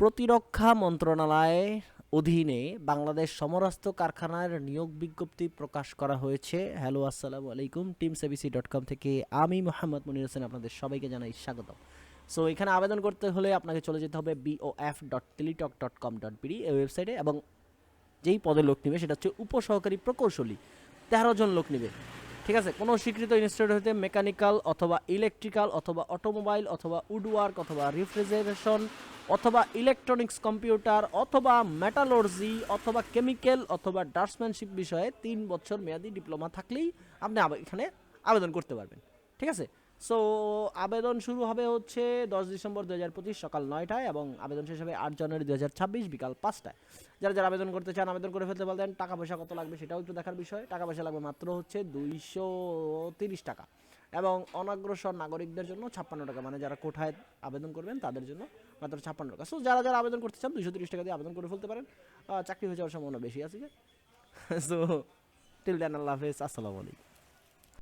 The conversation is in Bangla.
প্রতিরক্ষা মন্ত্রণালয় অধীনে বাংলাদেশ সমরাস্ত্র কারখানার নিয়োগ বিজ্ঞপ্তি প্রকাশ করা হয়েছে। হ্যালো, আসসালামু আলাইকুম। টিম সেবিসি ডট কম থেকে আমি মোহাম্মদ মনির হোসেন আপনাদের সবাইকে জানাই স্বাগত সো এখানে আবেদন করতে হলে আপনাকে চলে যেতে হবে BOF dot Teletalk dot com dot BD এই ওয়েবসাইটে এবং যেই পদে লোক নেবে সেটা হচ্ছে উপসহকারী প্রকৌশলী। তেরো জন লোক নেবে। ঠিক আছে? কোনো স্বীকৃত ইনস্টিটিউট হতে মেকানিক্যাল অথবা ইলেকট্রিক্যাল অথবা অটোমোবাইল অথবা উডওয়ার্ক অথবা রেফ্রিজারেশন অথবা ইলেকট্রনিক্স কম্পিউটার অথবা মেটালর্জি অথবা কেমিক্যাল অথবা ডাস্টম্যানশিপ বিষয়ে তিন বছর মেয়াদি ডিপ্লোমা থাকলেই আপনি এখানে আবেদন করতে পারবেন। ঠিক আছে? সো আবেদন শুরু হবে হচ্ছে দশ ডিসেম্বর দু হাজার পঁচিশ সকাল নয়টায় এবং আবেদন শেষ হবে আট জানুয়ারি দু হাজার ছাব্বিশ বিকাল পাঁচটায়। যারা যারা আবেদন করতে চান, আবেদন করে ফেলতে পারবেন টাকা পয়সা কত লাগবে সেটাও একটু দেখার বিষয়। টাকা পয়সা লাগবে মাত্র হচ্ছে দুইশো তিরিশ টাকা। এবং অনগ্রসর নাগরিকদের জন্য ছাপ্পান্ন টাকা মানে যারা কোঠায় আবেদন করবেন তাদের জন্য মাত্র ছাপ্পান্ন টাকা। সো যারা যারা আবেদন করতে চান, দুইশো তিরিশ টাকা দিয়ে আবেদন করে ফেলতে পারেন। চাকরি হয়ে যাওয়ার সম্ভাবনা বেশি আছে। সো টিল দেন আল্লাহ হাফেজ, আসসালামু আলাইকুম।